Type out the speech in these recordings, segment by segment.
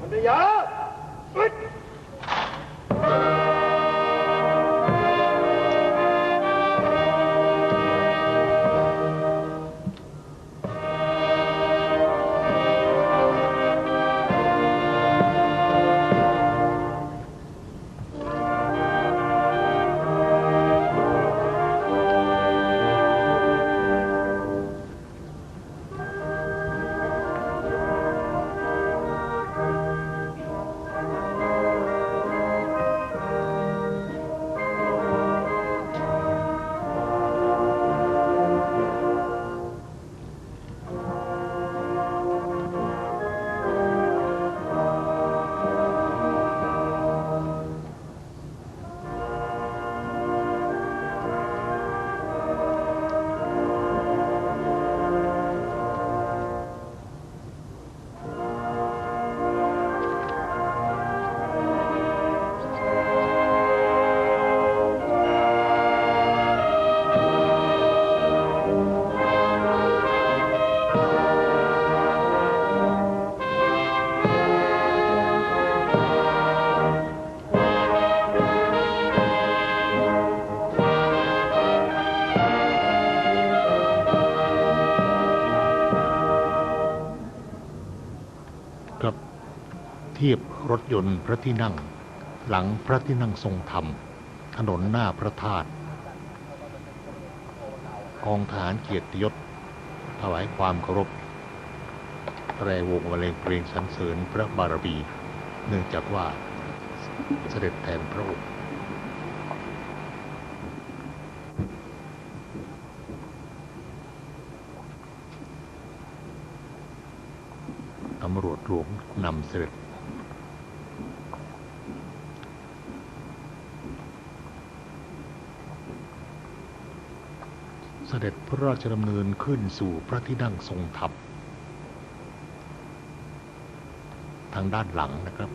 มันยา เทียบรถยนต์พระที่นั่ง หลังพระที่นั่งทรงธรรม ถนนหน้าพระธาตุกองฐานเกียรติยศถวายความเคารพแตรวงบรรเลงเพลงสรรเสริญพระบารมีเนื่องจากว่าเสด็จแทนพระองค์ตำรวจหลวงนำเสด็จ เสด็จพระราชดำเนินขึ้นสู่พระที่นั่งทรงธรรมทางด้านหลังนะครับ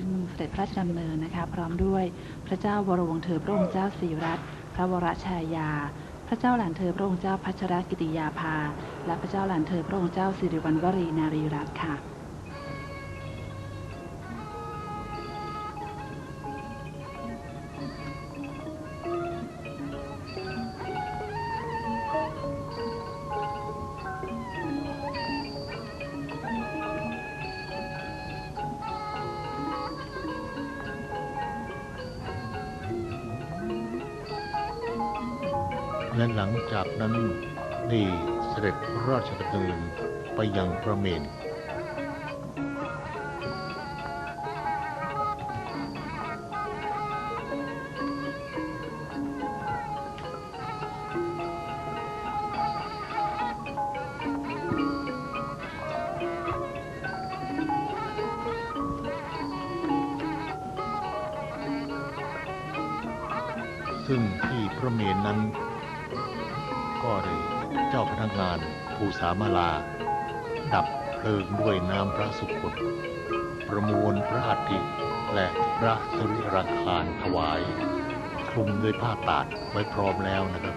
ึ่งเสด็จพระราชดำเนินนะคะพร้อมด้วยพระเจ้าวรวงเธอพระองค์เจ้าศรีรัตน์พระวรชายา พระเจ้าหลานเธอพระองค์เจ้าพัชรกิติยาภา และพระเจ้าหลานเธอพระองค์เจ้าสิริวัณวรีนารีรัตน์ค่ะ และหลังจากนั้นได้เสด็จพระราชดำเนินไปยังพระเมนซึ่งที่พระเมนนั้น ก็ได้เจ้าพนักงานภูสามาลา ดับเพลิงด้วยน้ำพระสุคตประมวลพระอัฐิและพระสรีรังคารถวาย คลุมด้วยผ้าตาดไว้พร้อมแล้วนะครับ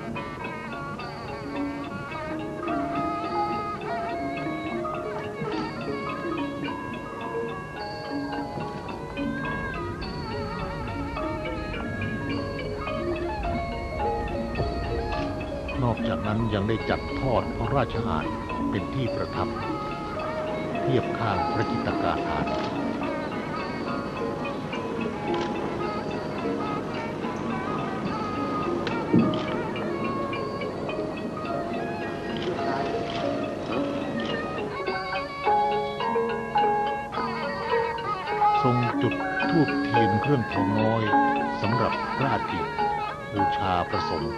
นอกจากนั้นยังได้จัดทอดพระราชอาณเป็นที่ประทับ เทียบข้างพระจิตกาฐานทรงจุดทูบเทียนเครื่องทองน้อยสำหรับระอาทิตย์บูชาประสงค์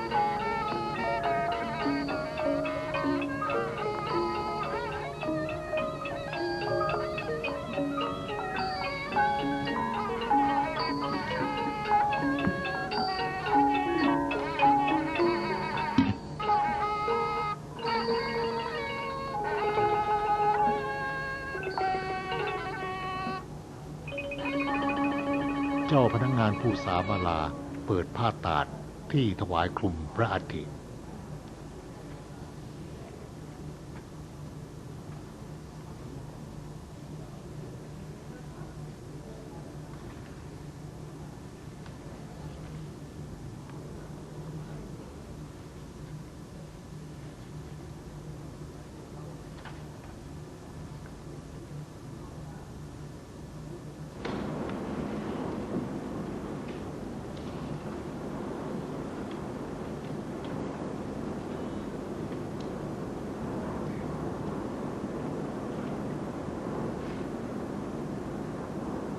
เจ้าพนักงานผู้สามาลาเปิดผ้าตาดที่ถวายคลุมพระอาทิตย์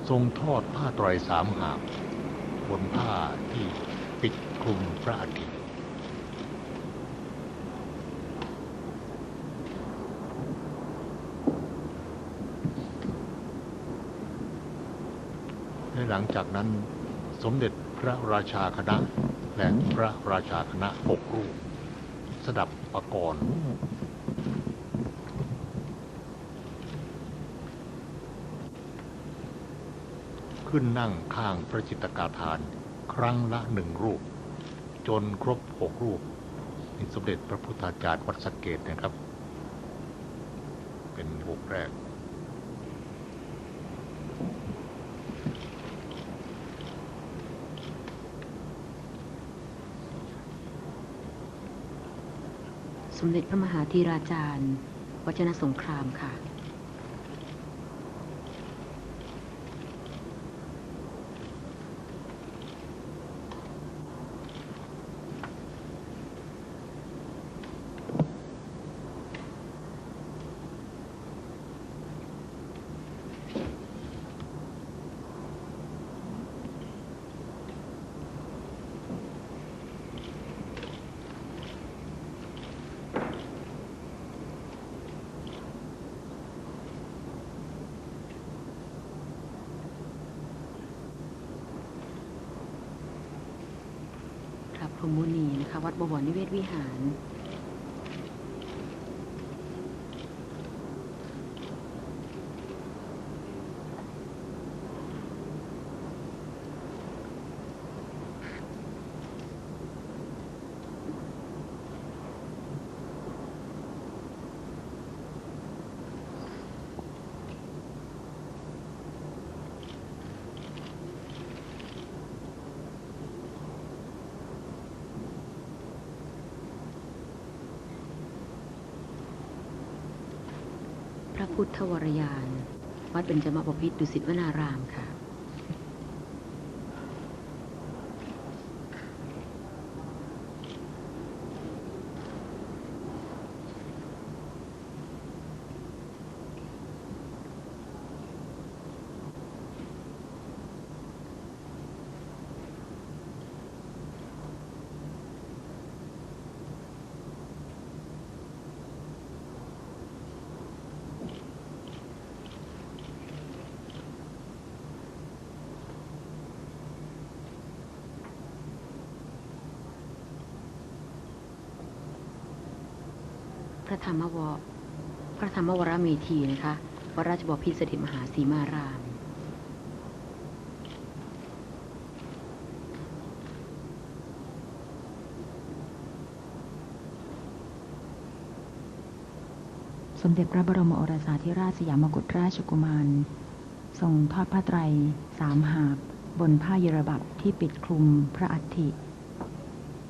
ทรงทอดผ้าตรอยสามหาบบนผ้าที่ปิดคลุมพระอาทิตย์และหลังจากนั้นสมเด็จพระราชาคณะและพระราชาคณะหกรูปสดับประกรณ์ ขึ้นนั่งข้างพระจิตกาธาน ครั้งละหนึ่งรูป จนครบหกรูปนี่สมเด็จพระพุทธาจารย์วัดสเกตนะครับ เป็นรูปแรก สมเด็จพระมหาธีราจารย์วจนสงครามค่ะ มุนีนะคะ วัดบวรนิเวศวิหาร พุทธวรยาน วัดเบญจมบพิตรดุสิตวนารามค่ะ พระธรรมวพระธรรมวรเมธีนะคะวราชบพิสถิตมหาสีมาราม สมเด็จพระบรมโอรสาธิราชสยามกุฎราชกุมาร ทรงทอดผ้าไตรสามหาบบนผ้าเยรบับที่ปิดคลุมพระอัฐิ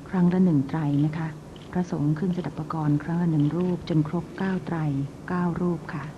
ครั้งละหนึ่งไตรนะคะ ระสงฆ์ขึ้นสดับประกรณ์ครั้งละหนึ่งรูปจนครบเก้าไตรเก้ารูปค่ะ